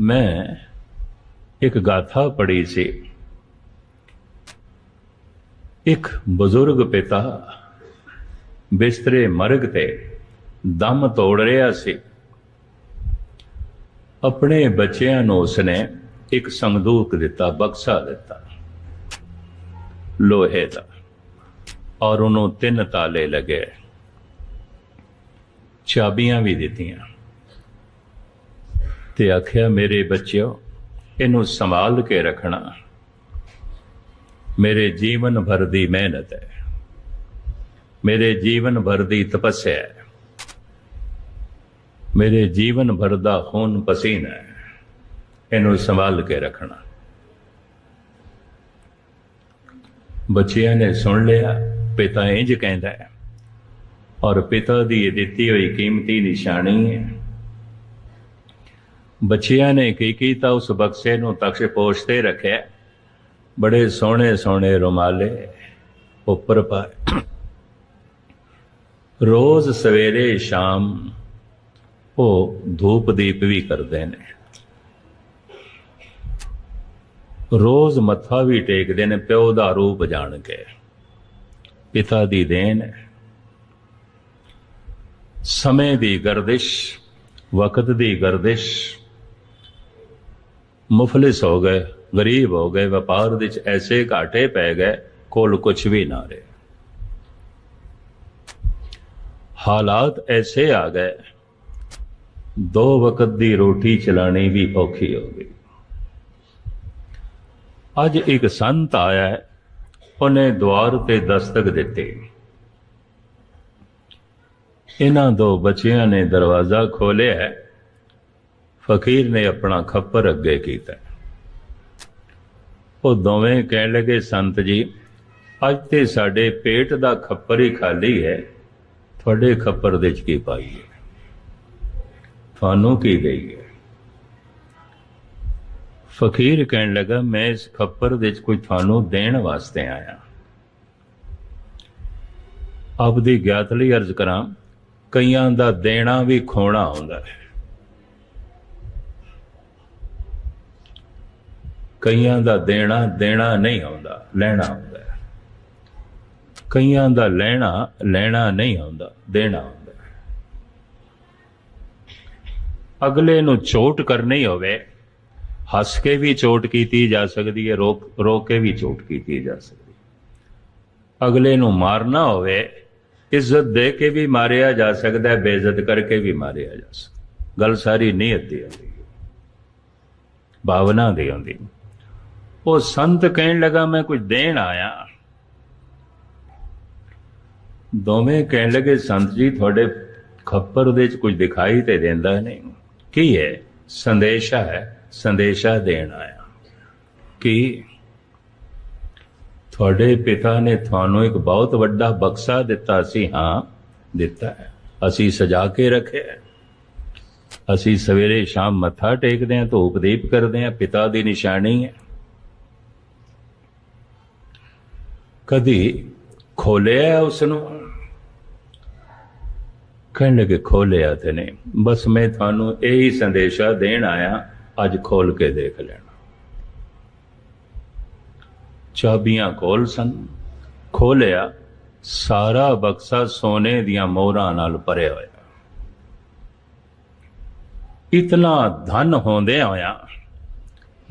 ਮੈਂ ਇੱਕ ਗਾਥਾ ਪੜ੍ਹੀ ਸੀ। ਇੱਕ ਬਜ਼ੁਰਗ ਪਿਤਾ ਬਿਸਤਰੇ ਮਰਗ ਤੇ ਦਮ ਤੋੜ ਰਿਹਾ ਸੀ। ਆਪਣੇ ਬੱਚਿਆਂ ਨੂੰ ਉਸਨੇ ਇੱਕ ਸੰਦੂਕ ਦਿੱਤਾ, ਬਕਸਾ ਦਿੱਤਾ। ਲੋਹੇ ਦਾ ਔਰ ਉਹਨੂੰ ਤਿੰਨ ਤਾਲੇ ਲਗੇ। ਚਾਬੀਆਂ ਵੀ ਦਿੱਤੀਆਂ। ਤੇ ਆਖਿਆ, ਮੇਰੇ ਬੱਚਿਓ, ਇਹਨੂੰ ਸੰਭਾਲ ਕੇ ਰੱਖਣਾ। ਮੇਰੇ ਜੀਵਨ ਭਰ ਦੀ ਮਿਹਨਤ ਹੈ। ਮੇਰੇ ਜੀਵਨ ਭਰ ਦੀ ਤਪੱਸਿਆ ਹੈ। ਮੇਰੇ ਜੀਵਨ ਭਰ ਦਾ ਖੂਨ ਪਸੀਨਾ ਹੈ। ਇਹਨੂੰ ਸੰਭਾਲ ਕੇ ਰੱਖਣਾ। ਬੱਚਿਆਂ ਨੇ ਸੁਣ ਲਿਆ, ਪਿਤਾ ਇੰਜ ਕਹਿੰਦਾ ਹੈ, ਔਰ ਪਿਤਾ ਦੀ ਇਹ ਦਿੱਤੀ ਹੋਈ ਕੀਮਤੀ ਨਿਸ਼ਾਨੀ ਹੈ ਬੱਚਿਆਂ ਨੇ ਕੀ ਕੀਤਾ, ਉਸ ਬਕਸੇ ਨੂੰ ਤਖਸ਼ ਪੋਸ਼ਤੇ ਰੱਖਿਆ। ਬੜੇ ਸੋਹਣੇ ਸੋਹਣੇ ਰੁਮਾਲੇ ਉੱਪਰ ਪਾਏ। ਰੋਜ਼ ਸਵੇਰੇ ਸ਼ਾਮ ਉਹ ਧੂਪ ਦੀਪ ਵੀ ਕਰਦੇ ਨੇ। ਰੋਜ਼ ਮੱਥਾ ਵੀ ਟੇਕਦੇ ਨੇ, ਪਿਓ ਦਾ ਰੂਪ ਜਾਣ ਕੇ। ਪਿਤਾ ਦੀ ਦੇਣ। ਸਮੇਂ ਦੀ ਗਰਦਿਸ਼, ਵਕਤ ਦੀ ਗਰਦਿਸ਼। ਮੁਫਲਿਸ ਹੋ ਗਏ, ਗਰੀਬ ਹੋ ਗਏ, ਵਪਾਰ ਵਿੱਚ ਐਸੇ ਘਾਟੇ ਪੈ ਗਏ, ਕੋਲ ਕੁਝ ਵੀ ਨਾ ਰਹੇ ਹਾਲਾਤ ਐਸੇ ਆ ਗਏ, ਦੋ ਵਕਤ ਦੀ ਰੋਟੀ ਚਲਾਣੀ ਵੀ ਔਖੀ ਹੋ ਗਈ ਅੱਜ ਇੱਕ ਸੰਤ ਆਇਆ ਉਹਨੇ ਦੁਆਰ ਤੇ ਦਸਤਕ ਦਿੱਤੇ ਇਹਨਾਂ ਦੋ ਬੱਚਿਆਂ ਨੇ ਦਰਵਾਜ਼ਾ ਖੋਲਿਆ ਹੈ। ਫਕੀਰ ਨੇ ਆਪਣਾ ਖੱਪਰ ਅੱਗੇ ਕੀਤਾ। ਉਹ ਦੋਵੇਂ ਕਹਿਣ ਲੱਗੇ, ਸੰਤ ਜੀ, ਅੱਜ ਤੇ ਸਾਡੇ ਪੇਟ ਦਾ ਖੱਪਰ ਹੀ ਖਾਲੀ ਹੈ। ਤੁਹਾਡੇ ਖੱਪਰ ਦੇ ਚ ਕੀ ਹੈ? ਤੁਹਾਨੂੰ ਕੀ ਗਈ ਹੈ? ਫਕੀਰ ਕਹਿਣ ਲੱਗਾ, ਮੈਂ ਇਸ ਖੱਪਰ ਦੇ ਚ ਕੋਈ ਤੁਹਾਨੂੰ ਦੇਣ ਵਾਸਤੇ ਆਇਆ। ਆਪ ਦੀ ਗਿਆਤ ਲਈ ਅਰਜ਼ ਕਰਾਂ, ਕਈਆਂ ਦਾ ਦੇਣਾ ਵੀ ਖੋਣਾ ਹੁੰਦਾ ਹੈ। ਕਈਆਂ ਦਾ ਦੇਣਾ ਦੇਣਾ ਨਹੀਂ ਆਉਂਦਾ, ਲੈਣਾ ਆਉਂਦਾ ਕਈਆਂ ਦਾ ਲੈਣਾ ਲੈਣਾ ਨਹੀਂ ਆਉਂਦਾ, ਦੇਣਾ ਆਉਂਦਾ ਅਗਲੇ ਨੂੰ ਚੋਟ ਕਰਨੀ ਹੋਵੇ, ਹੱਸ ਕੇ ਵੀ ਚੋਟ ਕੀਤੀ ਜਾ ਸਕਦੀ ਹੈ ਰੋਕ ਰੋ ਕੇ ਵੀ ਚੋਟ ਕੀਤੀ ਜਾ ਸਕਦੀ ਅਗਲੇ ਨੂੰ ਮਾਰਨਾ ਹੋਵੇ, ਇੱਜ਼ਤ ਦੇ ਕੇ ਵੀ ਮਾਰਿਆ ਜਾ ਸਕਦਾ ਹੈ, ਬੇਇੱਜ਼ਤ ਕਰਕੇ ਵੀ ਮਾਰਿਆ ਜਾ ਸਕਦਾ ਗੱਲ ਸਾਰੀ ਨੀਅਤ ਦੀ ਆਉਂਦੀ ਹੈ। ਭਾਵਨਾ ਦੀ ਆਉਂਦੀ ਹੈ। ਉਹ ਸੰਤ ਕਹਿਣ ਲੱਗਾ, ਮੈਂ ਕੁਝ ਦੇਣ ਆਇਆ ਦੋਵੇਂ ਕਹਿਣ ਲੱਗੇ, ਸੰਤ ਜੀ, ਤੁਹਾਡੇ ਖੱਪਰ ਦੇ ਵਿੱਚ ਕੁਝ ਦਿਖਾਈ ਤੇ ਦਿੰਦਾ ਨਹੀਂ। ਕੀ ਹੈ? ਸੰਦੇਸ਼ਾ ਹੈ, ਸੰਦੇਸ਼ਾ ਦੇਣ ਆਇਆ ਕਿ? ਤੁਹਾਡੇ ਪਿਤਾ ਨੇ ਤੁਹਾਨੂੰ ਇੱਕ ਬਹੁਤ ਵੱਡਾ ਬਕਸਾ ਦਿੱਤਾ ਸੀ, ਹਾਂ, ਦਿੱਤਾ ਹੈ। ਅਸੀਂ ਸਜਾ ਕੇ ਰੱਖਿਆ ਅਸੀਂ ਸਵੇਰੇ ਸ਼ਾਮ ਮੱਥਾ ਟੇਕਦੇ ਹਾਂ, ਧੂਪ ਦੀਪ ਕਰਦੇ ਹਾਂ, ਪਿਤਾ ਦੀ ਨਿਸ਼ਾਨੀ ਹੈ। ਕਦੀ ਖੋਲਿਆ ਉਸ ਨੂੰ ਕਹਿਣ ਲੱਗੇ, ਖੋਲਿਆ ਤੇ ਨਹੀਂ। ਬਸ ਮੈਂ ਤੁਹਾਨੂੰ ਇਹੀ ਸੰਦੇਸ਼ਾ ਦੇਣ ਆਇਆ, ਅੱਜ ਖੋਲ ਕੇ ਦੇਖ ਲੈਣਾ। ਚਾਬੀਆਂ ਕੋਲ ਸਨ। ਖੋਲਿਆ, ਸਾਰਾ ਬਕਸਾ ਸੋਨੇ ਦੀਆਂ ਮੋਹਰਾਂ ਨਾਲ ਭਰਿਆ ਹੋਇਆ। ਇਤਨਾ ਧਨ ਹੁੰਦੇ ਹੋਇਆ,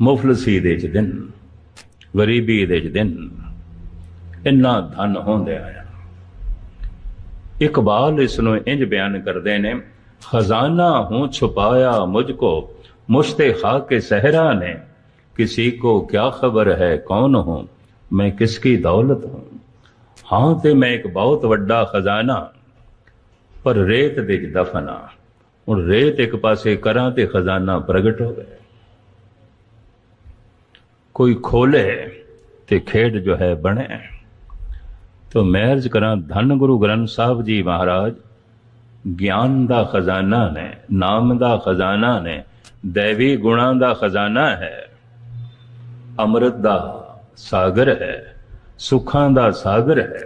ਮੁਫਲਸੀ ਦੇ ਚ ਦਿਨ, ਗਰੀਬੀ ਦੇ ਚ ਦਿਨ ਇੰਨਾ ਧਨ ਹੁੰਦੇ ਆਇਆ ਇਕਬਾਲ ਇਸ ਨੂੰ ਇੰਜ ਬਿਆਨ ਕਰਦੇ ਨੇ ਖਜ਼ਾਨਾ ਹੂੰ ਛੁਪਾਇਆ ਮੁਝ ਕੋ ਮੁਸ਼ਤੇ ਖਾ ਕੇ सहरा ने किसी को क्या खबर है कौन हूं मैं किसकी दौलत हूं ਹਾਂ ਤੇ ਮੈਂ ਇੱਕ ਬਹੁਤ ਵੱਡਾ ਖਜ਼ਾਨਾ ਪਰ ਰੇਤ ਦੇ ਵਿੱਚ ਦਫਨ ਆ ਹੁਣ ਰੇਤ ਇੱਕ ਪਾਸੇ ਕਰਾਂ ਤੇ ਖਜ਼ਾਨਾ ਪ੍ਰਗਟ ਹੋ ਗਿਆ ਕੋਈ ਖੋਲੇ ਤੇ ਖੇਡ ਜੋ ਹੈ ਬਣੇ ਤੋ ਮੈਂ ਕਰਾਂ ਧੰਨ ਗੁਰੂ ਗ੍ਰੰਥ ਸਾਹਿਬ ਜੀ ਮਹਾਰਾਜ। ਗਿਆਨ ਦਾ ਖਜ਼ਾਨਾ ਨੇ, ਨਾਮ ਦਾ ਖਜ਼ਾਨਾ ਨੇ, ਦੇਵੀ ਗੁਣਾਂ ਦਾ ਖਜ਼ਾਨਾ ਹੈ। ਅੰਮ੍ਰਿਤ ਦਾ ਸਾਗਰ ਹੈ, ਸੁੱਖਾਂ ਦਾ ਸਾਗਰ ਹੈ।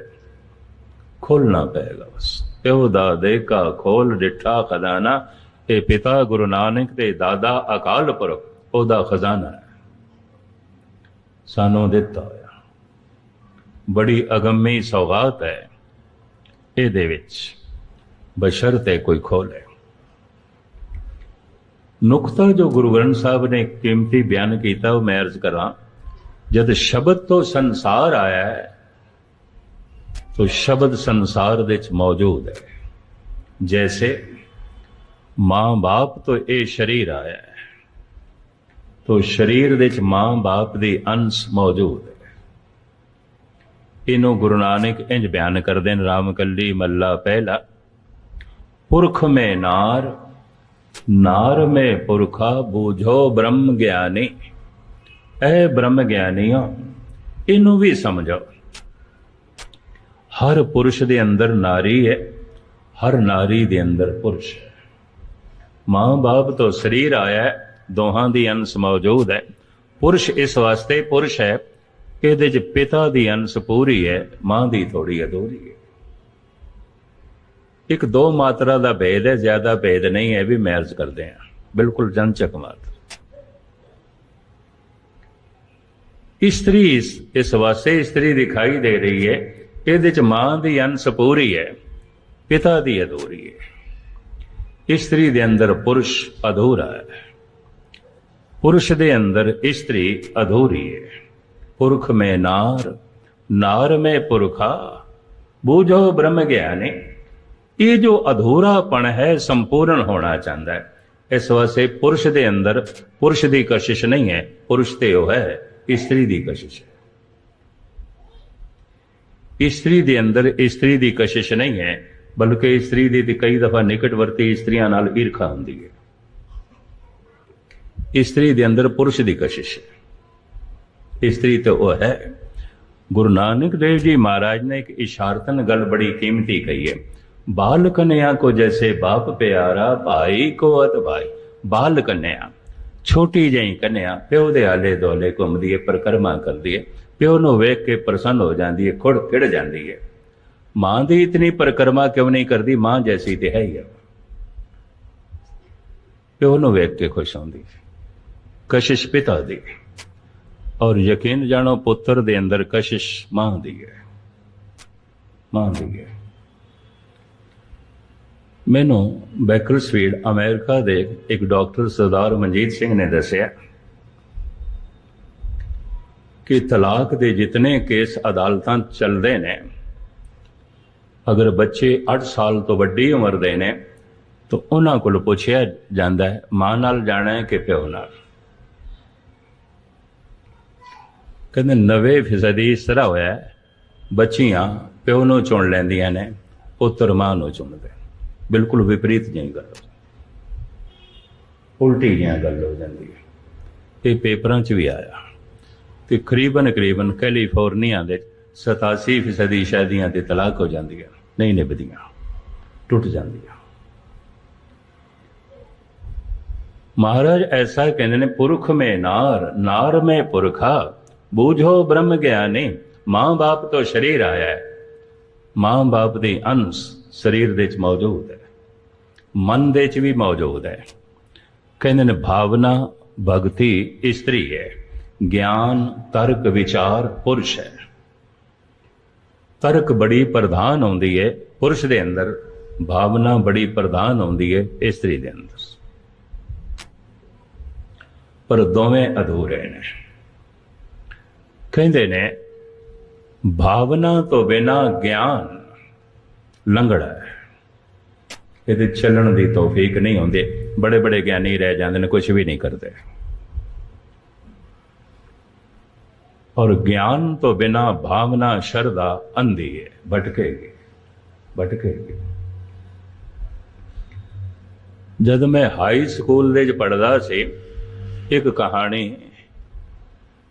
ਖੋਲਣਾ ਪਏਗਾ ਬਸ ਪਿਓ ਦਾ ਦੇਖਾ ਖੋਲ, ਡਿਠਾ ਖਜ਼ਾਨਾ। ਇਹ ਪਿਤਾ ਗੁਰੂ ਨਾਨਕ ਦੇ ਦਾਦਾ ਅਕਾਲ ਪੁਰਖ, ਉਹਦਾ ਖਜ਼ਾਨਾ ਹੈ। ਸਾਨੂੰ ਦਿੱਤਾ ਹੋਇਆ ਬੜੀ ਅਗੰਮੀ ਸੌਗਾਤ ਹੈ। ਇਹਦੇ ਵਿੱਚ ਬਸ਼ਰ ਤੇ ਕੋਈ ਖੋਲੇ ਨੁਕਤਾ ਜੋ ਗੁਰੂ ਗ੍ਰੰਥ ਸਾਹਿਬ ਨੇ ਕੀਮਤੀ ਬਿਆਨ ਕੀਤਾ, ਉਹ ਮੈਂ ਅਰਜ਼ ਕਰਾਂ, ਜਦ ਸ਼ਬਦ ਤੋਂ ਸੰਸਾਰ ਆਇਆ ਹੈ, ਤੋ ਸ਼ਬਦ ਸੰਸਾਰ ਦੇ ਵਿੱਚ ਮੌਜੂਦ ਹੈ। ਜੈਸੇ ਮਾਂ-ਬਾਪ ਤੋਂ ਇਹ ਸਰੀਰ ਆਇਆ ਹੈ, ਤੋ ਸਰੀਰ ਦੇ ਵਿੱਚ ਮਾਂ-ਬਾਪ ਦੀ ਅੰਸ਼ ਮੌਜੂਦ ਹੈ। ਇਹਨੂੰ ਗੁਰੂ ਨਾਨਕ ਇੰਜ ਬਿਆਨ ਕਰਦੇ ਨੇ, ਰਾਮ ਕੱਲੀ ਮੱਲਾ ਪਹਿਲਾ। ਪੁਰਖ ਮੇ ਨਾਰ ਨਾਰ ਮੇ ਪੁਰਖਾ ਬੂਝੋ ਬ੍ਰਹਮ ਗਿਆਨੀ। ਐ ਬ੍ਰਹਮ ਗਿਆਨੀਆਂ, ਇਹਨੂੰ ਵੀ ਸਮਝੋ। ਹਰ ਪੁਰਸ਼ ਦੇ ਅੰਦਰ ਨਾਰੀ ਹੈ, ਹਰ ਨਾਰੀ ਦੇ ਅੰਦਰ ਪੁਰਸ਼ ਹੈ। ਮਾਂ-ਬਾਪ ਤੋਂ ਸਰੀਰ ਆਇਆ, ਦੋਹਾਂ ਦੀ ਅੰਸ਼ ਮੌਜੂਦ ਹੈ। ਪੁਰਸ਼ ਇਸ ਵਾਸਤੇ ਪੁਰਸ਼ ਹੈ ਇਹਦੇ 'ਚ ਪਿਤਾ ਦੀ ਅੰਸ਼ ਪੂਰੀ ਹੈ, ਮਾਂ ਦੀ ਥੋੜੀ ਅਧੂਰੀ ਹੈ। ਇੱਕ ਦੋ ਮਾਤਰਾ ਦਾ ਭੇਦ ਹੈ, ਜ਼ਿਆਦਾ ਭੇਦ ਨਹੀਂ ਹੈ ਵੀ ਮੈਰਜ ਕਰਦੇ ਆ ਬਿਲਕੁਲ ਜਨਚਕ ਮਾਤਰਾ। ਇਸਤਰੀ ਇਸ ਇਸ ਵਾਸਤੇ ਇਸਤਰੀ ਦਿਖਾਈ ਦੇ ਰਹੀ ਹੈ, ਇਹਦੇ ਚ ਮਾਂ ਦੀ ਅੰਸ਼ ਪੂਰੀ ਹੈ, ਪਿਤਾ ਦੀ ਅਧੂਰੀ ਹੈ। ਇਸਤਰੀ ਦੇ ਅੰਦਰ ਪੁਰਸ਼ ਅਧੂਰਾ ਹੈ। ਪੁਰਸ਼ ਦੇ ਅੰਦਰ ਇਸਤਰੀ ਅਧੂਰੀ ਹੈ। ਪੁਰਖ ਮੈਂ ਨਾਰ ਨਾਰ ਮੈਂ ਪੁਰਖਾ, ਬੂਝੋ ਬ੍ਰਹਮ ਗਿਆਨੀ। ਇਹ ਜੋ ਅਧੂਰਾਪਣ ਹੈ, ਸੰਪੂਰਨ ਹੋਣਾ ਚਾਹੁੰਦਾ ਹੈ। ਇਸ ਵਾਸਤੇ ਪੁਰਸ਼ ਦੇ ਅੰਦਰ ਪੁਰਸ਼ ਦੀ ਕਸ਼ਿਸ਼ ਨਹੀਂ ਹੈ, ਪੁਰਸ਼ ਤੇ ਉਹ ਹੈ, ਇਸਤਰੀ ਦੀ ਕਸ਼ਿਸ਼ ਹੈ। ਇਸਤਰੀ ਦੇ ਅੰਦਰ ਇਸਤਰੀ ਦੀ ਕਸ਼ਿਸ਼ ਨਹੀਂ ਹੈ, ਬਲਕਿ ਇਸਤਰੀ ਦੀ ਕਈ ਦਫਾ ਨਿਕਟਵਰਤੀ ਇਸਤਰੀਆਂ ਨਾਲ ਈਰਖਾ ਹੁੰਦੀ ਹੈ। ਇਸਤਰੀ ਦੇ ਅੰਦਰ ਪੁਰਸ਼ ਦੀ ਕਸ਼ਿਸ਼ ਹੈ। ਇਸਤਰੀ ਤੇ ਉਹ ਹੈ। ਗੁਰੂ ਨਾਨਕ ਦੇਵ ਜੀ ਮਹਾਰਾਜ ਨੇ ਇੱਕ ਇਸ਼ਾਰਤਨ ਗੱਲ ਬੜੀ ਕੀਮਤੀ ਕਹੀ ਹੈ। ਬਾਲ ਕਨਿਆ ਕੋ ਜੈਸੇ ਬਾਪ ਪਿਆਰਾ, ਭਾਈ ਕੋ ਅਤ ਭਾਈ ਬਾਲ ਕਨਿਆ ਛੋਟੀ ਜਿਹੀ ਕਨਿਆ, ਪਿਓ ਦੇ ਆਲੇ ਦੋਲੇ ਘੁੰਮਦੀ ਹੈ, ਪਰਕਰਮਾ ਕਰਦੀ ਹੈ। ਪਿਓ ਨੂੰ ਵੇਖ ਕੇ ਪ੍ਰਸੰਨ ਹੋ ਜਾਂਦੀ ਹੈ, ਖੁੜ ਖਿੜ ਜਾਂਦੀ ਹੈ। ਮਾਂ ਦੀ ਇਤਨੀ ਪਰਕਰਮਾ ਕਿਉਂ ਨਹੀਂ ਕਰਦੀ? ਮਾਂ ਜੈਸੀ ਤੇ ਹੈ ਹੀ ਹੈ ਪਿਓ ਨੂੰ ਵੇਖ ਕੇ ਖੁਸ਼ ਹੁੰਦੀ ਕਸ਼ਿਸ਼ ਪਿਤਾ ਦੀ। ਔਰ ਯਕੀਨ ਜਾਣੋ, ਪੁੱਤਰ ਦੇ ਅੰਦਰ ਕਸ਼ਿਸ਼ ਮਾਂ ਦੀ ਹੈ। ਮਾਂ ਦੀ ਹੈ। ਮੈਨੂੰ ਬੈਕਰਸਫੀਲਡ ਅਮਰੀਕਾ ਦੇ ਇੱਕ ਡਾਕਟਰ ਸਰਦਾਰ ਮਨਜੀਤ ਸਿੰਘ ਨੇ ਦੱਸਿਆ ਕਿ ਤਲਾਕ ਦੇ ਜਿਤਨੇ ਕੇਸ ਅਦਾਲਤਾਂ ਚੱਲਦੇ ਨੇ, ਅਗਰ ਬੱਚੇ 8 ਸਾਲ ਤੋਂ ਵੱਡੀ ਉਮਰ ਦੇ ਨੇ, ਤਾਂ ਉਹਨਾਂ ਕੋਲ ਪੁੱਛਿਆ ਜਾਂਦਾ ਹੈ, ਮਾਂ ਨਾਲ ਜਾਣਾ ਹੈ ਕਿ ਪਿਓ ਨਾਲ? ਕਹਿੰਦੇ 90 ਫੀਸਦੀ ਇਸ ਤਰ੍ਹਾਂ ਹੋਇਆ ਬੱਚੀਆਂ ਪਿਓ ਨੂੰ ਚੁਣ ਲੈਂਦੀਆਂ ਨੇ, ਪੁੱਤਰ ਮਾਂ ਨੂੰ ਚੁਣਦੇ ਬਿਲਕੁਲ ਵਿਪਰੀਤ ਜਿਹੀ ਗੱਲ ਉਲਟੀ ਜਿਹੀ ਗੱਲ ਹੋ ਜਾਂਦੀ ਹੈ। ਇਹ ਪੇਪਰਾਂ 'ਚ ਵੀ ਆਇਆ। ਤੇ ਕਰੀਬਨ ਕਰੀਬਨ ਕੈਲੀਫੋਰਨੀਆ ਦੇ 87% ਸ਼ਾਦੀਆਂ ਤੇ ਤਲਾਕ ਹੋ ਜਾਂਦੀਆਂ ਨਹੀਂ ਨਿਭਦੀਆਂ। ਟੁੱਟ ਜਾਂਦੀਆਂ। ਮਹਾਰਾਜ ਐਸਾ ਕਹਿੰਦੇ ਨੇ, ਪੁਰਖ ਮੇ ਨਾਰ ਨਾਰ ਮੇ ਪੁਰਖਾ ਬੂਝੋ ਬ੍ਰਹਮ ਗਿਆਨੀ, ਮਾਂ ਬਾਪ ਤੋਂ ਸ਼ਰੀਰ ਆਇਆ ਹੈ। ਮਾਂ ਬਾਪ ਦੀ ਅੰਸ਼ ਸਰੀਰ ਦੇ ਵਿੱਚ ਮੌਜੂਦ ਹੈ। ਮਨ ਦੇ ਵਿੱਚ ਵੀ ਮੌਜੂਦ ਹੈ। ਕਹਿੰਦੇ ਨੇ, ਭਾਵਨਾ, ਭਗਤੀ ਇਸਤਰੀ ਹੈ। ਗਿਆਨ, ਤਰਕ, ਵਿਚਾਰ ਪੁਰਸ਼ ਹੈ। ਤਰਕ ਬੜੀ ਪ੍ਰਧਾਨ ਹੁੰਦੀ ਹੈ ਪੁਰਸ਼ ਦੇ ਅੰਦਰ, ਭਾਵਨਾ ਬੜੀ ਪ੍ਰਧਾਨ ਹੁੰਦੀ ਹੈ ਇਸਤਰੀ ਦੇ ਅੰਦਰ। ਪਰ ਦੋਵੇਂ ਅਧੂਰੇ ਨੇ। ਕਹਿੰਦੇ ਨੇ, ਭਾਵਨਾ ਤੋਂ ਬਿਨਾ ਗਿਆਨ ਲੰਗੜਾ ਹੈ। ਇਹਦੇ ਚੱਲਣ ਦੀ ਤੌਫੀਕ ਨਹੀਂ ਹੁੰਦੀ। ਬੜੇ ਬੜੇ ਗਿਆਨੀ ਰਹਿ ਜਾਂਦੇ ਨੇ ਕੁਝ ਵੀ ਨਹੀਂ ਕਰਦੇ। ਔਰ ਗਿਆਨ ਤੋਂ ਬਿਨਾ ਭਾਵਨਾ, ਸ਼ਰਧਾ ਅੰਧੀ ਹੈ, ਭਟਕੇਗੀ ਭਟਕੇਗੀ। ਜਦ ਮੈਂ ਹਾਈ ਸਕੂਲ ਦੇ ਵਿੱਚ ਪੜਦਾ ਸੀ, ਇੱਕ ਕਹਾਣੀ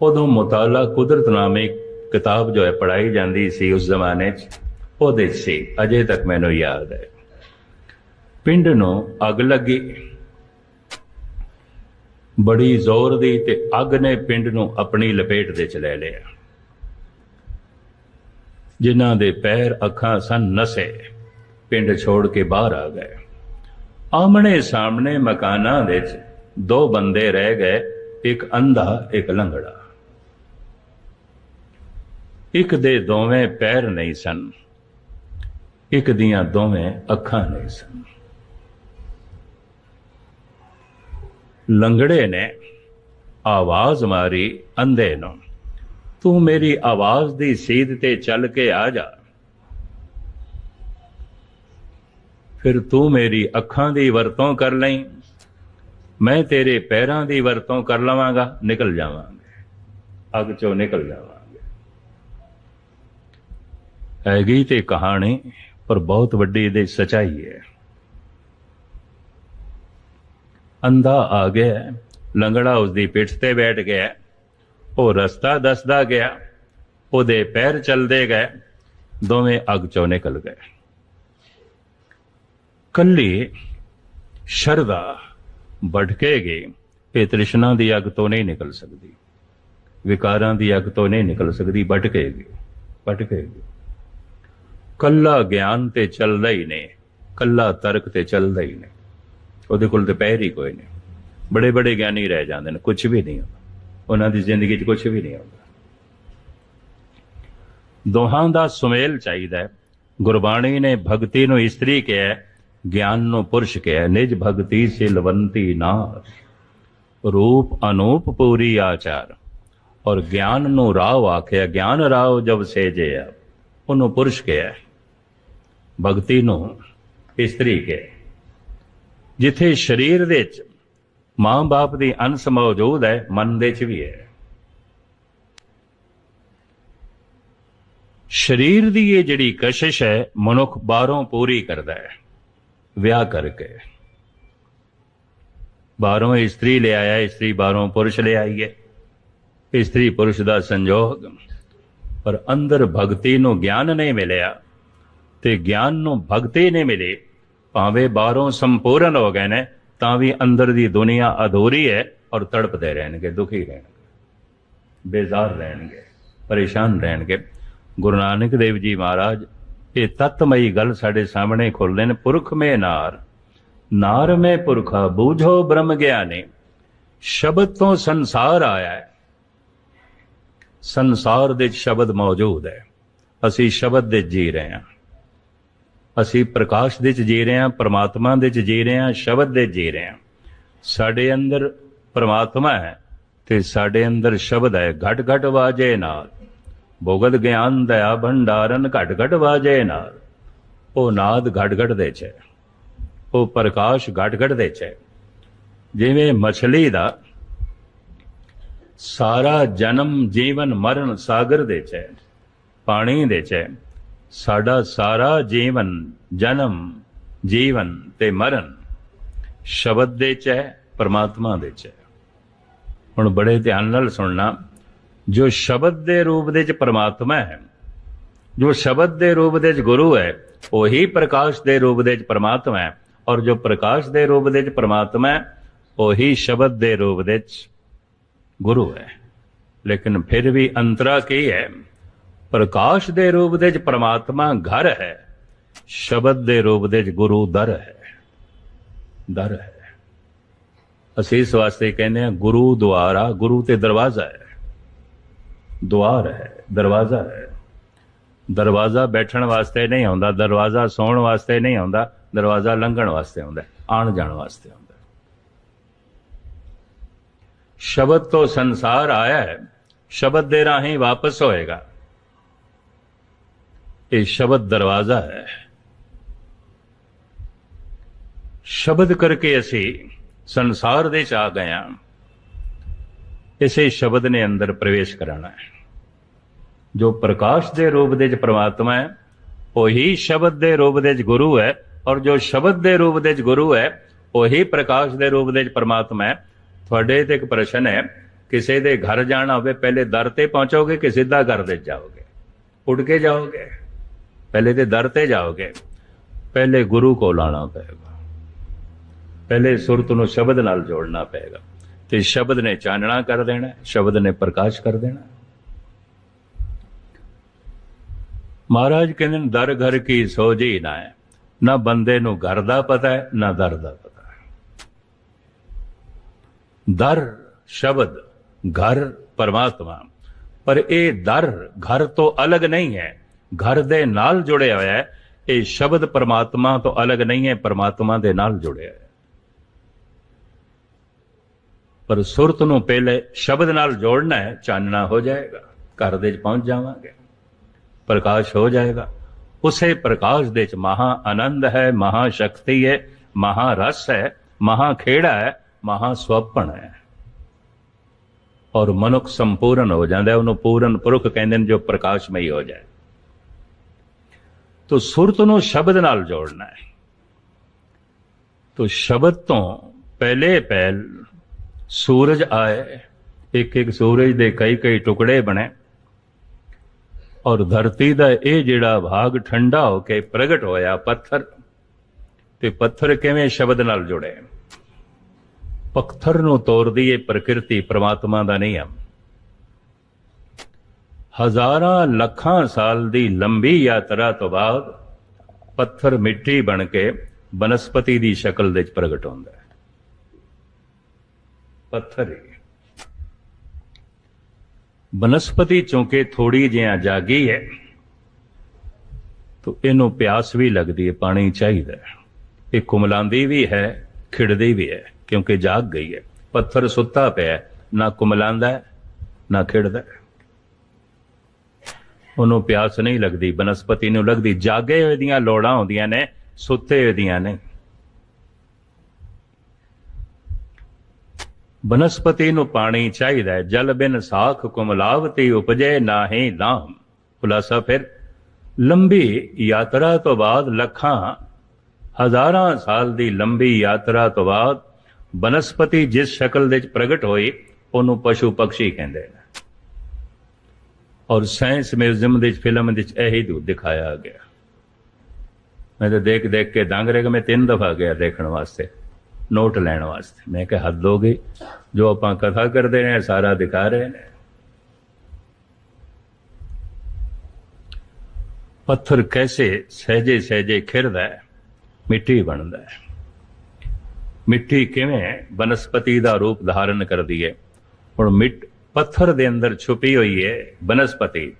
ਉਦੋਂ ਮੁਤਾਲਾ ਕੁਦਰਤ ਨਾਮੇ ਕਿਤਾਬ ਜੋ ਹੈ ਪੜਾਈ ਜਾਂਦੀ ਸੀ ਉਸ ਜ਼ਮਾਨੇ 'ਚ, ਉਹਦੇ 'ਚ ਸੀ। ਅਜੇ ਤੱਕ ਮੈਨੂੰ ਯਾਦ ਹੈ। ਪਿੰਡ ਨੂੰ ਅੱਗ ਲੱਗੀ। ਬੜੀ ਜ਼ੋਰ ਦੀ ਤੇ ਅੱਗ ਨੇ ਪਿੰਡ ਨੂੰ ਆਪਣੀ ਲਪੇਟ ਦੇ ਚ ਲੈ ਲਿਆ। ਜਿਨ੍ਹਾਂ ਦੇ ਪੈਰ ਅੱਖਾਂ ਸਨ ਨਸੇ, ਪਿੰਡ ਛੋੜ ਕੇ ਬਾਹਰ ਆ ਗਏ। ਆਮਣੇ ਸਾਹਮਣੇ ਮਕਾਨਾਂ ਵਿੱਚ ਦੋ ਬੰਦੇ ਰਹਿ ਗਏ, ਇੱਕ ਅੰਧਾ, ਇੱਕ ਲੰਗੜਾ। ਇੱਕ ਦੇ ਦੋਵੇਂ ਪੈਰ ਨਹੀਂ ਸਨ, ਇੱਕ ਦੀਆਂ ਦੋਵੇਂ ਅੱਖਾਂ ਨਹੀਂ ਸਨ। ਲੰਗੜੇ ਨੇ ਆਵਾਜ਼ ਮਾਰੀ ਅੰਧੇ ਨੂੰ, ਤੂੰ ਮੇਰੀ ਆਵਾਜ਼ ਦੀ ਸੀਧ ਤੇ ਚੱਲ ਕੇ ਆ ਜਾ। ਫਿਰ ਤੂੰ ਮੇਰੀ ਅੱਖਾਂ ਦੀ ਵਰਤੋਂ ਕਰ ਲਈ, ਮੈਂ ਤੇਰੇ ਪੈਰਾਂ ਦੀ ਵਰਤੋਂ ਕਰ ਲਵਾਂਗਾ, ਨਿਕਲ ਜਾਵਾਂਗੇ। ਅੱਗ ਚੋਂ ਨਿਕਲ ਜਾਵਾਂ ਹੈਗੀ ਤੇ ਕਹਾਣੀ, ਪਰ ਬਹੁਤ ਵੱਡੀ ਇਹਦੇ ਸਚਾਈ ਹੈ। ਅੰਧਾ ਆ ਗਿਆ, ਲੰਗੜਾ ਉਸ ਦੀ ਪਿੱਠ ਤੇ ਬੈਠ ਗਿਆ, ਉਹ ਰਸਤਾ ਦੱਸਦਾ ਗਿਆ, ਉਹਦੇ ਪੈਰ ਚੱਲਦੇ ਗਏ, ਦੋਵੇਂ ਅੱਗ ਚੋਂ ਨਿਕਲ ਗਏ। ਕੱਲੀ ਸ਼ਰਦਾ ਭਟਕੇਗੀ ਇਹ ਤ੍ਰਿਸ਼ਨਾ ਦੀ ਅੱਗ ਤੋਂ ਨਹੀਂ ਨਿਕਲ ਸਕਦੀ, ਵਿਕਾਰਾਂ ਦੀ ਅੱਗ ਤੋਂ ਨਹੀਂ ਨਿਕਲ ਸਕਦੀ ਭਟਕੇਗੀ ਭਟਕੇਗੀ ਕੱਲਾ ਗਿਆਨ ਤੇ ਚੱਲਦਾ ਹੀ ਨੇ ਕੱਲਾ ਤਰਕ ਤੇ ਚੱਲਦਾ ਹੀ ਨਹੀਂ। ਉਹਦੇ ਕੋਲ ਦੁਪਹਿਰ ਹੀ ਕੋਈ ਨਹੀਂ। ਬੜੇ ਬੜੇ ਗਿਆਨੀ ਰਹਿ ਜਾਂਦੇ ਨੇ ਕੁਝ ਵੀ ਨਹੀਂ ਹੁੰਦਾ। ਉਹਨਾਂ ਦੀ ਜ਼ਿੰਦਗੀ 'ਚ ਕੁਝ ਵੀ ਨਹੀਂ ਹੁੰਦਾ। ਦੋਹਾਂ ਦਾ ਸੁਮੇਲ ਚਾਹੀਦਾ ਹੈ। ਗੁਰਬਾਣੀ ਨੇ ਭਗਤੀ ਨੂੰ ਇਸਤਰੀ ਕਿਹਾ ਗਿਆਨ ਨੂੰ ਪੁਰਸ਼ ਕਿਹਾ ਨਿਜ ਭਗਤੀ ਸਿਲਵੰਤੀ ਨਾ ਰੂਪ ਅਨੂਪ ਪੂਰੀ ਆਚਾਰ। ਔਰ ਗਿਆਨ ਨੂੰ ਰਾਵ ਆਖਿਆ, ਗਿਆਨ ਰਾਵ ਜਬ ਸੇਜਿਆ। ਉਹਨੂੰ ਪੁਰਸ਼ ਕਿਹਾ ਭਗਤੀ ਨੂੰ ਇਸਤਰੀ ਕਿਹਾ ਜਿੱਥੇ ਸਰੀਰ ਦੇ ਵਿੱਚ ਮਾਂ-ਬਾਪ ਦੀ ਅੰਸ਼ ਮੌਜੂਦ ਹੈ, ਮਨ ਦੇ ਵਿੱਚ ਵੀ ਹੈ। ਸਰੀਰ ਦੀ ਇਹ ਜਿਹੜੀ ਕਸ਼ਿਸ਼ ਹੈ, ਮਨੁੱਖ ਬਾਹਰੋਂ ਪੂਰੀ ਕਰਦਾ ਹੈ। ਵਿਆਹ ਕਰਕੇ। ਬਾਹਰੋਂ ਇਸਤਰੀ ਲੈ ਆਇਆ, ਇਸਤਰੀ ਬਾਹਰੋਂ ਪੁਰਸ਼ ਲੈ ਆਈ ਹੈ। ਇਸਤਰੀ ਪੁਰਸ਼ ਦਾ ਸੰਜੋਗ ਪਰ ਅੰਦਰ ਭਗਤੀ ਨੂੰ ਗਿਆਨ ਨਹੀਂ ਮਿਲਿਆ ਤੇ ਗਿਆਨ ਨੂੰ ਭਗਤੀ ਨਹੀਂ ਮਿਲੀ। ਭਾਵੇਂ ਬਾਹਰੋਂ ਸੰਪੂਰਨ ਹੋ ਗਏ ਨੇ, ਤਾਂ ਵੀ ਅੰਦਰ ਦੀ ਦੁਨੀਆ ਅਧੂਰੀ ਹੈ ਔਰ ਤੜਪਦੇ ਰਹਿਣਗੇ, ਦੁਖੀ ਰਹਿਣਗੇ, ਬੇਜ਼ਾਰ ਰਹਿਣਗੇ, ਪਰੇਸ਼ਾਨ ਰਹਿਣਗੇ। ਗੁਰੂ ਨਾਨਕ ਦੇਵ ਜੀ ਮਹਾਰਾਜ, ਇਹ ਤਤਮਈ ਗੱਲ ਸਾਡੇ ਸਾਹਮਣੇ ਖੋਲ੍ਹਦੇ ਨੇ, ਪੁਰਖ ਮੇ ਨਾਰ। ਨਾਰ ਮੇ ਪੁਰਖਾ, ਬੂਝੋ ਬ੍ਰਹਮ ਗਿਆਨੀ। ਸ਼ਬਦ ਤੋਂ ਸੰਸਾਰ ਆਇਆ ਹੈ। ਸੰਸਾਰ ਦੇ ਵਿੱਚ ਸ਼ਬਦ ਮੌਜੂਦ ਹੈ। ਅਸੀਂ ਸ਼ਬਦ ਦੇ ਜੀ ਰਹੇ ਹਾਂ। ਅਸੀਂ ਪ੍ਰਕਾਸ਼ ਦੇ ਚ ਜੀ ਰਹੇ ਹਾਂ, ਪ੍ਰਮਾਤਮਾ ਦੇ ਚ ਜੀ ਰਹੇ ਹਾਂ, ਸ਼ਬਦ ਦੇ ਜੀ ਰਹੇ ਹਾਂ। ਸਾਡੇ ਅੰਦਰ ਪ੍ਰਮਾਤਮਾ ਹੈ ਤੇ ਸਾਡੇ ਅੰਦਰ ਸ਼ਬਦ ਹੈ। ਘਟ ਘਟ ਵਾਜੇ ਨਾਲ। ਭੋਗਤ ਗਿਆਨ, ਦਇਆ, ਭੰਡਾਰਨ ਘਟ ਘਟ ਵਾਜੇ ਨਾਲ। ਉਹ ਨਾਦ ਘਟ ਘਟ ਦੇ ਚ ਹੈ। ਉਹ ਪ੍ਰਕਾਸ਼ ਘਟ ਘਟ ਦੇ ਚ ਜਿਵੇਂ ਮਛਲੀ ਦਾ ਸਾਰਾ ਜਨਮ ਜੀਵਨ ਮਰਨ ਸਾਗਰ ਦੇ ਚ ਹੈ ਪਾਣੀ ਦੇ ਚ। ਹੈ ਸਾਡਾ ਸਾਰਾ ਜੀਵਨ ਜਨਮ, ਜੀਵਨ ਤੇ ਮਰਨ। ਸ਼ਬਦ ਦੇ ਚ ਹੈ ਪਰਮਾਤਮਾ ਦੇ ਚ। ਹੈ ਹੁਣ ਬੜੇ ਧਿਆਨ ਨਾਲ ਸੁਣਨਾ, ਜੋ ਸ਼ਬਦ ਦੇ ਰੂਪ ਦੇ ਚ ਪਰਮਾਤਮਾ ਹੈ, ਜੋ ਸ਼ਬਦ ਦੇ ਰੂਪ ਦੇ ਚ ਗੁਰੂ ਹੈ, ਉਹੀ ਪ੍ਰਕਾਸ਼ ਦੇ ਰੂਪ ਦੇ ਚ ਪਰਮਾਤਮਾ ਹੈ, ਔਰ ਜੋ ਪ੍ਰਕਾਸ਼ ਦੇ ਰੂਪ ਦੇ ਚ ਪਰਮਾਤਮਾ ਹੈ, ਉਹੀ ਸ਼ਬਦ ਦੇ ਰੂਪ ਦੇ ਚ ਗੁਰੂ ਹੈ। ਲੇਕਿਨ ਫਿਰ ਵੀ ਅੰਤਰਾ ਕੀ ਹੈ? ਪ੍ਰਕਾਸ਼ ਦੇ ਰੂਪ ਦੇ ਵਿੱਚ ਪ੍ਰਮਾਤਮਾ ਘਰ ਹੈ। ਸ਼ਬਦ ਦੇ ਰੂਪ ਦੇ ਚ ਗੁਰੂ ਦਰ ਹੈ। ਦਰ ਹੈ। ਅਸੀਂ ਇਸ ਵਾਸਤੇ ਕਹਿੰਦੇ ਹਾਂ, ਗੁਰੂ ਦੁਆਰਾ, ਗੁਰੂ ਤੇ ਦਰਵਾਜ਼ਾ ਹੈ। ਦੁਆਰ ਹੈ, ਦਰਵਾਜ਼ਾ ਹੈ। ਦਰਵਾਜ਼ਾ ਬੈਠਣ ਵਾਸਤੇ ਨਹੀਂ ਆਉਂਦਾ, ਦਰਵਾਜ਼ਾ ਸੌਣ ਵਾਸਤੇ ਨਹੀਂ ਆਉਂਦਾ, ਦਰਵਾਜ਼ਾ ਲੰਘਣ ਵਾਸਤੇ ਆਉਂਦਾ, ਆਣ ਜਾਣ ਵਾਸਤੇ ਹੁੰਦਾ ਸ਼ਬਦ ਤੋਂ ਸੰਸਾਰ ਆਇਆ ਹੈ, ਸ਼ਬਦ ਦੇ ਰਾਹੀਂ ਵਾਪਸ ਹੋਏਗਾ। ਇਹ ਸ਼ਬਦ ਦਰਵਾਜ਼ਾ ਹੈ। ਸ਼ਬਦ ਕਰਕੇ ਅਸੀਂ ਸੰਸਾਰ ਦੇ ਚ ਆ ਗਏ ਹਾਂ। ਇਸੇ ਸ਼ਬਦ ਨੇ ਅੰਦਰ ਪ੍ਰਵੇਸ਼ ਕਰਾਣਾ ਹੈ। ਜੋ ਪ੍ਰਕਾਸ਼ ਦੇ ਰੂਪ ਦੇ ਚ ਪ੍ਰਮਾਤਮਾ ਹੈ, ਉਹੀ ਸ਼ਬਦ ਦੇ ਰੂਪ ਦੇ ਚ ਗੁਰੂ ਹੈ, ਔਰ ਜੋ ਸ਼ਬਦ ਦੇ ਰੂਪ ਦੇ ਚ ਗੁਰੂ ਹੈ, ਉਹੀ ਪ੍ਰਕਾਸ਼ ਦੇ ਰੂਪ ਦੇ ਚ ਪ੍ਰਮਾਤਮਾ ਹੈ ਤੁਹਾਡੇ ਤੇ ਇੱਕ ਪ੍ਰਸ਼ਨ ਹੈ, ਕਿਸੇ ਦੇ ਘਰ ਜਾਣਾ ਹੋਵੇ, ਪਹਿਲੇ ਦਰ ਤੇ ਪਹੁੰਚੋਗੇ ਕਿ ਸਿੱਧਾ ਘਰ ਦੇ ਜਾਓਗੇ? ਉੱਡ ਕੇ ਜਾਓਗੇ? ਪਹਿਲੇ ਤੇ ਦਰ ਤੇ ਜਾਓਗੇ। ਪਹਿਲੇ ਗੁਰੂ ਕੋਲ ਆਣਾ ਪਏਗਾ। ਪਹਿਲੇ ਸੁਰਤ ਨੂੰ ਸ਼ਬਦ ਨਾਲ ਜੋੜਨਾ ਪਏਗਾ। ਤੇ ਸ਼ਬਦ ਨੇ ਚਾਨਣਾ ਕਰ ਦੇਣਾ, ਸ਼ਬਦ ਨੇ ਪ੍ਰਕਾਸ਼ ਕਰ ਦੇਣਾ। ਮਹਾਰਾਜ ਕਹਿੰਦੇ ਨੇ, ਦਰ ਘਰ ਕੀ ਸੋਝੀ ਨਾ ਹੈ। ਨਾ ਬੰਦੇ ਨੂੰ ਘਰ ਦਾ ਪਤਾ ਹੈ, ਨਾ ਦਰ ਦਾ ਪਤਾ ਦਰ ਸ਼ਬਦ, ਘਰ ਪਰਮਾਤਮਾ। ਪਰ ਇਹ ਦਰ ਘਰ ਤੋਂ ਅਲੱਗ ਨਹੀਂ ਹੈ। ਘਰ ਦੇ ਨਾਲ ਜੁੜਿਆ ਹੋਇਆ ਹੈ। ਇਹ ਸ਼ਬਦ ਪਰਮਾਤਮਾ ਤੋਂ ਅਲੱਗ ਨਹੀਂ ਹੈ, ਪਰਮਾਤਮਾ ਦੇ ਨਾਲ ਜੁੜਿਆ ਹੈ। ਪਰ ਸੁਰਤ ਨੂੰ ਪਹਿਲੇ ਸ਼ਬਦ ਨਾਲ ਜੋੜਨਾ ਹੈ, ਚਾਨਣਾ ਹੋ ਜਾਏਗਾ। ਘਰ ਦੇ ਵਿੱਚ ਪਹੁੰਚ ਜਾਵਾਂਗੇ। ਪ੍ਰਕਾਸ਼ ਹੋ ਜਾਏਗਾ। ਉਸੇ ਪ੍ਰਕਾਸ਼ ਦੇ ਵਿੱਚ ਮਹਾ ਆਨੰਦ ਹੈ, ਮਹਾ ਸ਼ਕਤੀ ਹੈ, ਮਹਾ ਰਸ ਹੈ, ਮਹਾ ਖੇੜਾ ਹੈ। ਮਹਾ ਸਵਪਨ ਹੈ। ਔਰ ਮਨੁੱਖ ਸੰਪੂਰਨ ਹੋ ਜਾਂਦਾ ਉਹਨੂੰ ਪੂਰਨ ਪੁਰਖ ਕਹਿੰਦੇ ਨੇ ਜੋ ਪ੍ਰਕਾਸ਼ਮਈ ਹੋ ਜਾਏ। ਤੋ ਸੁਰਤ ਨੂੰ ਸ਼ਬਦ ਨਾਲ ਜੋੜਨਾ ਹੈ। ਤੋ ਸ਼ਬਦ ਤੋਂ ਪਹਿਲੇ ਪਹਿਲ ਸੂਰਜ ਆਏ ਇੱਕ ਇੱਕ ਸੂਰਜ ਦੇ ਕਈ ਕਈ ਟੁਕੜੇ ਬਣੇ। ਔਰ ਧਰਤੀ ਦਾ ਇਹ ਜਿਹੜਾ ਭਾਗ ਠੰਡਾ ਹੋ ਕੇ ਪ੍ਰਗਟ ਹੋਇਆ ਪੱਥਰ, ਤੇ ਪੱਥਰ ਕਿਵੇਂ ਸ਼ਬਦ ਨਾਲ ਜੁੜੇ? ਪੱਥਰ ਨੂੰ ਤੋੜਦੀ ਇਹ ਪ੍ਰਕਿਰਤੀ ਪ੍ਰਮਾਤਮਾ ਦਾ ਨਹੀਂ ਨਿਯਮ ਹਜ਼ਾਰਾਂ ਲੱਖਾਂ ਸਾਲ ਦੀ ਲੰਬੀ ਯਾਤਰਾ ਤੋਂ ਬਾਅਦ ਪੱਥਰ ਮਿੱਟੀ ਬਣ ਕੇ ਬਨਸਪਤੀ ਦੀ ਸ਼ਕਲ ਦੇ ਵਿੱਚ ਪ੍ਰਗਟ ਹੁੰਦਾ ਹੈ। ਪੱਥਰ ਹੀ। ਬਨਸਪਤੀ ਚੌਂਕੇ ਥੋੜੀ ਜਿਹਾ ਜਾਗੀ ਹੈ, ਤੋ ਇਹਨੂੰ ਪਿਆਸ ਵੀ ਲੱਗਦੀ ਹੈ, ਪਾਣੀ ਚਾਹੀਦਾ ਹੈ। ਇਹ ਕੁਮਲਾਂਦੀ ਵੀ ਹੈ, ਖਿੜਦੀ ਵੀ ਹੈ। ਕਿਉਂਕਿ ਜਾਗ ਗਈ ਹੈ। ਪੱਥਰ ਸੁੱਤਾ ਪਿਆ ਨਾ ਕੁਮਲਾਂਦਾ ਨਾ ਖਿੜਦਾ ਉਹਨੂੰ ਪਿਆਸ ਨਹੀਂ ਲੱਗਦੀ, ਬਨਸਪਤੀ ਨੂੰ ਲੱਗਦੀ। ਜਾਗੇ ਹੋਏ ਦੀਆਂ ਲੋੜਾਂ ਹੁੰਦੀਆਂ ਨੇ, ਸੁੱਤੇ ਹੋਏ ਦੀਆਂ ਨਹੀਂ ਬਨਸਪਤੀ ਨੂੰ ਪਾਣੀ ਚਾਹੀਦਾ ਹੈ। ਜਲ ਬਿਨ ਸਾਖ ਕੁਮਲਾਵਤੀ ਉਪਜੇ ਨਾਹੀ ਨਾਮ ਖੁਲਾਸਾ ਫਿਰ, ਲੰਬੀ ਯਾਤਰਾ ਤੋਂ ਬਾਅਦ ਲੱਖਾਂ, ਹਜ਼ਾਰਾਂ ਸਾਲ ਦੀ ਲੰਬੀ ਯਾਤਰਾ ਤੋਂ ਬਾਅਦ ਬਨਸਪਤੀ ਜਿਸ ਸ਼ਕਲ ਦੇ ਵਿੱਚ ਪ੍ਰਗਟ ਹੋਈ, ਉਹਨੂੰ ਪਸ਼ੂ ਪਕਸ਼ੀ ਕਹਿੰਦੇ ਨੇ। ਔਰ ਸਾਇੰਸ ਮਿਊਜ਼ੀਅਮ ਦੇ ਵਿੱਚ, ਫਿਲਮ ਦੇ ਵਿੱਚ ਇਹੀ ਦੂ ਦਿਖਾਇਆ ਗਿਆ। ਮੈਂ ਤਾਂ ਦੇਖ ਦੇਖ ਕੇ ਦੰਗ ਰਹਿ ਗਿਆ। ਮੈਂ ਤਿੰਨ ਦਫਾ ਗਿਆ ਦੇਖਣ ਵਾਸਤੇ, ਨੋਟ ਲੈਣ ਵਾਸਤੇ। ਮੈਂ ਕਿਹਾ, ਹੱਦ ਹੋ ਗਈ। ਜੋ ਆਪਾਂ ਕਥਾ ਕਰਦੇ ਨੇ ਸਾਰਾ ਦਿਖਾ ਰਹੇ ਨੇ। ਪੱਥਰ ਕੈਸੇ ਸਹਜੇ ਸਹਜੇ ਖਿਰਦਾ ਮਿੱਟੀ ਬਣਦਾ ਹੈ। ਮਿੱਟੀ ਕਿਵੇਂ ਬਨਸਪਤੀ ਦਾ ਰੂਪ ਧਾਰਨ ਕਰਦੀ ਹੈ ਹੁਣ ਮਿੱਟ ਪੱਥਰ ਦੇ ਅੰਦਰ ਛੁਪੀ ਹੋਈ ਹੈ ਬਨਸਪਤੀ।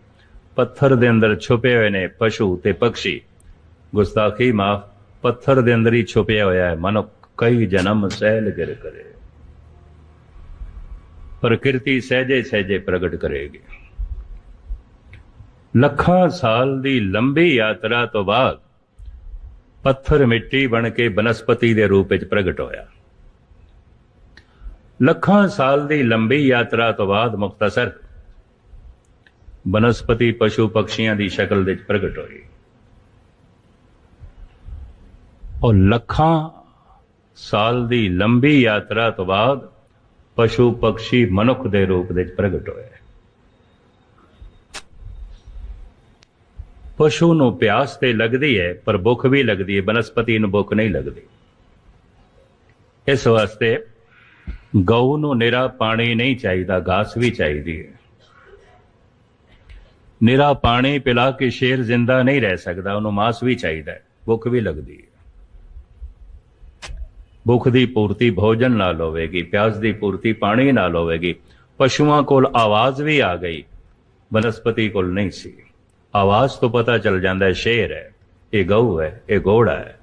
ਪੱਥਰ ਦੇ ਅੰਦਰ ਛੁਪੇ ਹੋਏ ਨੇ ਪਸ਼ੂ ਤੇ ਪੰਛੀ। ਗੁਸਤਾਖੀ ਮਾਫ, ਪੱਥਰ ਦੇ ਅੰਦਰ ਹੀ ਛੁਪਿਆ ਹੋਇਆ ਹੈ ਮਨੁੱਖ। ਕਈ ਜਨਮ ਸਹਿਲ ਗਿਰ ਕਰੇ। ਪ੍ਰਕਿਰਤੀ ਸਹਜੇ ਸਹਜੇ ਪ੍ਰਗਟ ਕਰੇਗੀ। ਲੱਖਾਂ ਸਾਲ ਦੀ ਲੰਬੀ ਯਾਤਰਾ ਤੋਂ ਬਾਅਦ ਪੱਥਰ ਮਿੱਟੀ ਬਣ ਕੇ ਬਨਸਪਤੀ ਦੇ ਰੂਪ ਵਿੱਚ ਪ੍ਰਗਟ ਹੋਇਆ। ਲੱਖਾਂ ਸਾਲ ਦੀ ਲੰਬੀ ਯਾਤਰਾ ਤੋਂ ਬਾਅਦ ਮੁਖਤਸਰ ਬਨਸਪਤੀ ਪਸ਼ੂ ਪਕਸ਼ੀਆਂ ਦੀ ਸ਼ਕਲ ਵਿੱਚ ਪ੍ਰਗਟ ਹੋਈ। ਔਰ ਲੱਖਾਂ ਸਾਲ ਦੀ ਲੰਬੀ ਯਾਤਰਾ ਤੋਂ ਬਾਅਦ ਪਸ਼ੂ ਪਕਸ਼ੀ ਮਨੁੱਖ ਦੇ ਰੂਪ ਵਿੱਚ ਪ੍ਰਗਟ ਹੋਏ। ਪਸ਼ੂ ਨੂੰ ਪਿਆਸ ਤੇ ਲੱਗਦੀ ਹੈ, ਪਰ ਭੁੱਖ ਵੀ ਲੱਗਦੀ ਹੈ, ਬਨਸਪਤੀ ਨੂੰ ਭੁੱਖ ਨਹੀਂ ਲੱਗਦੀ। ਇਸ ਵਾਸਤੇ ਗਊ ਨੂੰ ਨਿਰਾ ਪਾਣੀ ਨਹੀਂ ਚਾਹੀਦਾ, ਘਾਸ ਵੀ ਚਾਹੀਦੀ ਹੈ। ਨਿਰਾ ਪਾਣੀ ਪਿਲਾ ਕੇ ਸ਼ੇਰ ਜ਼ਿੰਦਾ ਨਹੀਂ ਰਹਿ ਸਕਦਾ, ਉਹਨੂੰ ਮਾਸ ਵੀ ਚਾਹੀਦਾ ਹੈ, ਭੁੱਖ ਵੀ ਲੱਗਦੀ ਹੈ। ਭੁੱਖ ਦੀ ਪੂਰਤੀ ਭੋਜਨ ਨਾਲ ਹੋਵੇਗੀ, ਪਿਆਸ ਦੀ ਪੂਰਤੀ ਪਾਣੀ ਨਾਲ ਹੋਵੇਗੀ। ਪਸ਼ੂਆਂ ਕੋਲ ਆਵਾਜ਼ ਵੀ ਆ ਗਈ, ਬਨਸਪਤੀ ਕੋਲ ਨਹੀਂ ਸੀ। ਆਵਾਜ਼ ਤੋਂ ਪਤਾ ਚੱਲ ਜਾਂਦਾ ਹੈ, ਸ਼ੇਰ ਹੈ, ਇਹ ਗਊ ਹੈ, ਇਹ ਘੋੜਾ ਹੈ,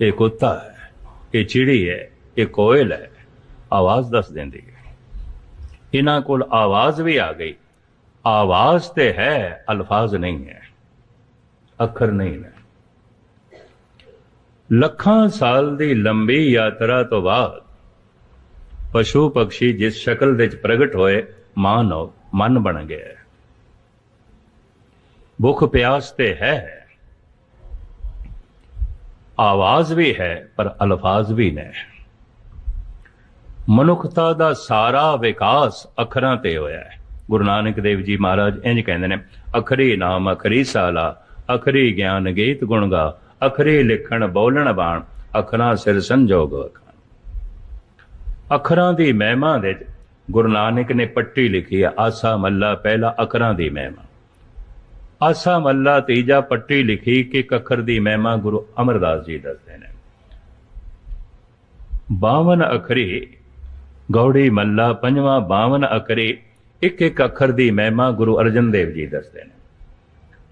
ਇਹ ਕੁੱਤਾ ਹੈ, ਇਹ ਚਿੜੀ ਹੈ, ਇਹ ਕੋਇਲ ਹੈ, ਆਵਾਜ਼ ਦੱਸ ਦਿੰਦੀ ਹੈ। ਇਹਨਾਂ ਕੋਲ ਆਵਾਜ਼ ਵੀ ਆ ਗਈ। ਆਵਾਜ਼ ਤੇ ਹੈ, ਅਲਫਾਜ਼ ਨਹੀਂ ਹੈ, ਅੱਖਰ ਨਹੀਂ ਹੈ ਲੱਖਾਂ ਸਾਲ ਦੀ ਲੰਬੀ ਯਾਤਰਾ ਤੋਂ ਬਾਅਦ ਪਸ਼ੂ ਪਕਸ਼ੀ ਜਿਸ ਸ਼ਕਲ ਦੇ ਵਿੱਚ ਪ੍ਰਗਟ ਹੋਏ, ਮਾਨਵ ਮਨ ਬਣ ਗਿਆ ਭੁੱਖ ਪਿਆਸ ਤੇ ਹੈ। ਆਵਾਜ਼ ਵੀ ਹੈ, ਪਰ ਅਲਫਾਜ਼ ਵੀ ਨੇ। ਮਨੁੱਖਤਾ ਦਾ ਸਾਰਾ ਵਿਕਾਸ ਅੱਖਰਾਂ ਤੇ ਹੋਇਆ ਹੈ। ਗੁਰੂ ਨਾਨਕ ਦੇਵ ਜੀ ਮਹਾਰਾਜ ਇੰਜ ਕਹਿੰਦੇ ਨੇ, ਅਖਰੀ ਨਾਮ, ਅਖਰੀ ਸਾਲਾ, ਅਖਰੀ ਗਿਆਨ ਗੀਤ ਗੁਣ ਗਾ, ਅਖਰੀ ਲਿਖਣ ਬੋਲਣ ਬਾਣ, ਅੱਖਰਾਂ ਸਿਰ ਸੰਜੋਗ ਅਖਾਣ ਅੱਖਰਾਂ ਦੀ ਮਹਿਮਾ ਦੇ ਗੁਰੂ ਨਾਨਕ ਨੇ ਪੱਟੀ ਲਿਖੀ ਹੈ ਆਸਾ ਮੱਲਾ ਪਹਿਲਾ ਅੱਖਰਾਂ ਦੀ ਮਹਿਮਾ। ਆਸਾ ਮੱਲਾ ਤੀਜਾ ਪੱਟੀ ਲਿਖੀ ਕਿ ਇੱਕ ਅੱਖਰ ਦੀ ਮਹਿਮਾ ਗੁਰੂ ਅਮਰਦਾਸ ਜੀ ਦੱਸਦੇ ਨੇ। 52 ਅੱਖਰੀ, ਗੌੜੀ ਮੱਲਾ ਪੰਜਵਾਂ 52 ਅਕਰੇ ਇੱਕ ਇੱਕ ਅੱਖਰ ਦੀ ਮਹਿਮਾ ਗੁਰੂ ਅਰਜਨ ਦੇਵ ਜੀ ਦੱਸਦੇ ਨੇ।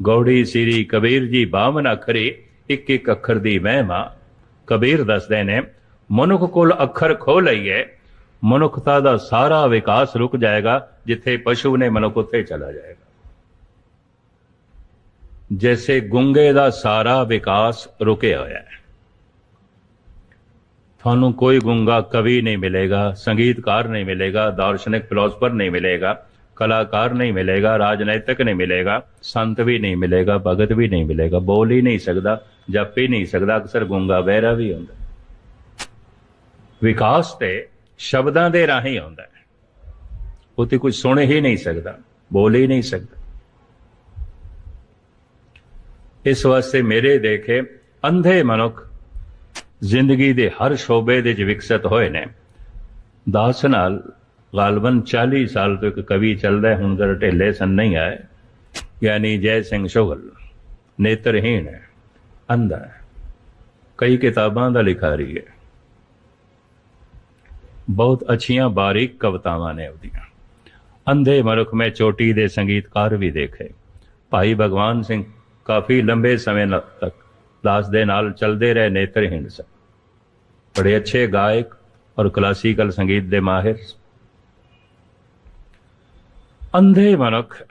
ਗੌੜੀ ਸ੍ਰੀ ਕਬੀਰ ਜੀ 52 ਅਖਰੇ, ਇੱਕ ਇੱਕ ਅੱਖਰ ਦੀ ਮਹਿਮਾ ਕਬੀਰ ਦੱਸਦੇ ਨੇ, ਮਨੁੱਖ ਕੋਲ ਅੱਖਰ ਖੋ ਲਈਏ, ਮਨੁੱਖਤਾ ਦਾ ਸਾਰਾ ਵਿਕਾਸ ਰੁਕ ਜਾਏਗਾ, ਜਿੱਥੇ ਪਸ਼ੂ ਨੇ ਮਨੁੱਖ ਉੱਥੇ ਚਲਾ ਜਾਏਗਾ। ਜੈਸੇ ਗੁੰਗੇ ਦਾ ਸਾਰਾ ਵਿਕਾਸ ਰੁਕਿਆ ਹੋਇਆ ਹੈ। ਤੁਹਾਨੂੰ ਕੋਈ ਗੁੰਗਾ ਕਵੀ ਨਹੀਂ ਮਿਲੇਗਾ, ਸੰਗੀਤਕਾਰ ਨਹੀਂ ਮਿਲੇਗਾ, ਦਾਰਸ਼ਨਿਕ ਫਿਲਾਸਫਰ ਨਹੀਂ ਮਿਲੇਗਾ, ਕਲਾਕਾਰ ਨਹੀਂ ਮਿਲੇਗਾ, ਰਾਜਨੀਤਿਕ ਨਹੀਂ ਮਿਲੇਗਾ, ਸੰਤ ਵੀ ਨਹੀਂ ਮਿਲੇਗਾ, ਭਗਤ ਵੀ ਨਹੀਂ ਮਿਲੇਗਾ, ਬੋਲ ਹੀ ਨਹੀਂ ਸਕਦਾ, ਜਪ ਹੀ ਨਹੀਂ ਸਕਦਾ, ਅਕਸਰ ਗੁੰਗਾ ਬਹਿਰਾ ਵੀ ਹੁੰਦਾ ਵਿਕਾਸ ਤੇ ਸ਼ਬਦਾਂ ਦੇ ਰਾਹੀਂ ਆਉਂਦਾ ਹੈ। ਉਹ ਤੇ ਕੁਝ ਸੁਣ ਹੀ ਨਹੀਂ ਸਕਦਾ, ਬੋਲ ਹੀ ਨਹੀਂ ਸਕਦਾ। ਇਸ ਵਾਸਤੇ ਮੇਰੇ ਦੇਖੇ ਅੰਧੇ ਮਨੁੱਖ ਜ਼ਿੰਦਗੀ ਦੇ ਹਰ ਸ਼ੋਬੇ ਦੇ ਵਿੱਚ ਵਿਕਸਿਤ ਹੋਏ ਨੇ। ਦਾਸ ਨਾਲ ਗਾਲਬਨ 40 ਸਾਲ ਤੋਂ ਇੱਕ ਕਵੀ ਚੱਲਦਾ ਹੈ, ਹੁਣ ਜਰ ਢਿੱਲੇ ਸਨ ਨਹੀਂ ਆਏ। ਯਾਨੀ ਜੈ ਸਿੰਘ ਸ਼ੋਗਲ ਨੇਤਰਹੀਣ ਹੈ ਅੰਧਾ ਹੈ। ਕਈ ਕਿਤਾਬਾਂ ਦਾ ਲਿਖਾਰੀ ਹੈ। ਬਹੁਤ ਅੱਛੀਆਂ ਬਾਰੀਕ ਕਵਿਤਾਵਾਂ ਨੇ ਉਹਦੀਆਂ। ਅੰਧੇ ਮਨੁੱਖ ਮੈਂ ਚੋਟੀ ਦੇ ਸੰਗੀਤਕਾਰ ਵੀ ਦੇਖੇ। ਭਾਈ ਭਗਵਾਨ ਸਿੰਘ ਕਾਫੀ ਲੰਬੇ ਸਮੇਂ ਤੱਕ ਦਾਸ ਦੇ ਨਾਲ ਚੱਲਦੇ ਰਹੇ ਨੇਤਰਹੀਣ ਸਨ। ਬੜੇ ਅੱਛੇ ਗਾਇਕ ਔਰ ਕਲਾਸੀਕਲ ਸੰਗੀਤ ਦੇ ਮਾਹਿਰ ਅੰਧੇ ਮਨੁੱਖ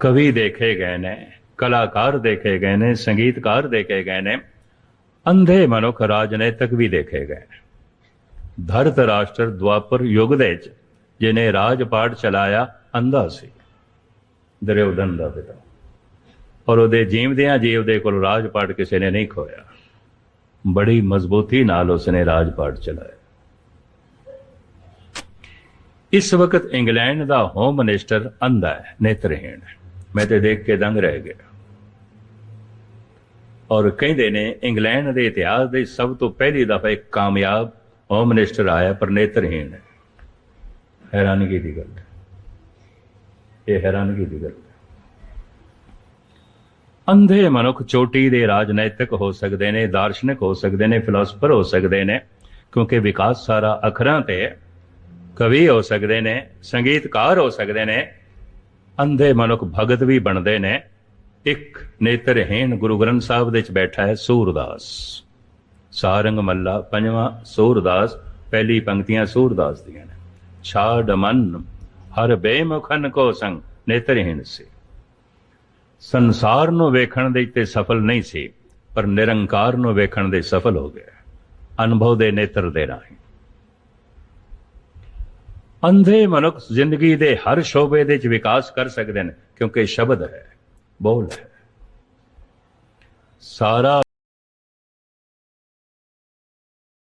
ਕਵੀ ਦੇਖੇ ਗਏ ਨੇ, ਕਲਾਕਾਰ ਦੇਖੇ ਗਏ ਨੇ, ਸੰਗੀਤਕਾਰ ਦੇਖੇ ਗਏ ਨੇ, ਅੰਧੇ ਮਨੁੱਖ ਰਾਜਨੀਤਿਕ ਵੀ ਦੇਖੇ ਗਏ। ਧਰਤ ਰਾਸ਼ਟਰ ਦੁਆਪਰ ਯੁੱਗ ਦੇ ਵਿੱਚ ਜਿਹਨੇ ਰਾਜ ਪਾਠ ਚਲਾਇਆ, ਅੰਧਾ ਸੀ। ਦਰਿਉਦਨ ਦਾ ਪਿਤਾ। ਔਰ ਉਹਦੇ ਜੀਵਦਿਆਂ ਜੀ ਉਹਦੇ ਕੋਲ ਰਾਜ ਪਾਟ ਕਿਸੇ ਨੇ ਨਹੀਂ ਖੋਇਆ ਬੜੀ ਮਜ਼ਬੂਤੀ ਨਾਲ ਉਸਨੇ ਰਾਜ ਪਾਟ ਚਲਾਇਆ। ਇਸ ਵਕਤ ਇੰਗਲੈਂਡ ਦਾ ਹੋਮ ਮਿਨਿਸਟਰ ਅੰਧਾ ਹੈ, ਨੇਤਰਹੀਣ। ਮੈਂ ਤੇ ਦੇਖ ਕੇ ਦੰਗ ਰਹਿ ਗਿਆ। ਔਰ ਕਹਿੰਦੇ ਨੇ, ਇੰਗਲੈਂਡ ਦੇ ਇਤਿਹਾਸ ਦੇ ਸਭ ਤੋਂ ਪਹਿਲੀ ਦਫਾ ਇੱਕ ਕਾਮਯਾਬ ਹੋਮ ਮਿਨਿਸਟਰ ਆਇਆ, ਪਰ ਨੇਤਰਹੀਣ ਹੈ। ਹੈਰਾਨਗੀ ਦੀ ਗੱਲ ਇਹ ਹੈਰਾਨਗੀ ਦੀ ਗੱਲ ਅੰਧੇ ਮਨੁੱਖ ਚੋਟੀ ਦੇ ਰਾਜਨੀਤਿਕ ਹੋ ਸਕਦੇ ਨੇ, ਦਾਰਸ਼ਨਿਕ ਹੋ ਸਕਦੇ ਨੇ, ਫਿਲਾਸਫਰ ਹੋ ਸਕਦੇ ਨੇ, ਕਿਉਂਕਿ ਵਿਕਾਸ ਸਾਰਾ ਅੱਖਰਾਂ ਤੇ ਕਵੀ ਹੋ ਸਕਦੇ ਨੇ, ਸੰਗੀਤਕਾਰ ਹੋ ਸਕਦੇ ਨੇ, ਅੰਧੇ ਮਨੁੱਖ ਭਗਤ ਵੀ ਬਣਦੇ ਨੇ। ਇੱਕ ਨੇਤਰਹੀਣ ਗੁਰੂ ਗ੍ਰੰਥ ਸਾਹਿਬ ਦੇ ਵਿੱਚ ਬੈਠਾ ਹੈ ਸੂਰਦਾਸ। ਸਾਰੰਗ ਮੱਲਾ ਪੰਜਵਾਂ ਸੂਰਦਾਸ, ਪਹਿਲੀ ਪੰਕਤੀਆਂ ਸੂਰਦਾਸ ਦੀਆਂ ਨੇ। ਛਾੜ ਮਨ ਹਰ ਬੇਮੁਖਨ ਕੋ ਸੰਗ, ਨੇਤਰਹੀਣ ਸੀ। ਸੰਸਾਰ ਨੂੰ ਵੇਖਣ ਦੇ ਤੇ ਸਫਲ ਨਹੀਂ ਸੀ, ਪਰ ਨਿਰੰਕਾਰ ਨੂੰ ਵੇਖਣ ਦੇ ਸਫਲ ਹੋ ਗਿਆ। ਅਨੁਭਵ ਦੇ ਨੇਤਰ ਦੇ ਰਾਹੀਂ। ਅੰਧੇ ਮਨੁੱਖ ਜ਼ਿੰਦਗੀ ਦੇ ਹਰ ਸ਼ੋਬੇ ਦੇ ਵਿੱਚ ਵਿਕਾਸ ਕਰ ਸਕਦੇ ਨੇ, ਕਿਉਂਕਿ ਸ਼ਬਦ ਹੈ, ਬੋਲ ਹੈ। ਸਾਰਾ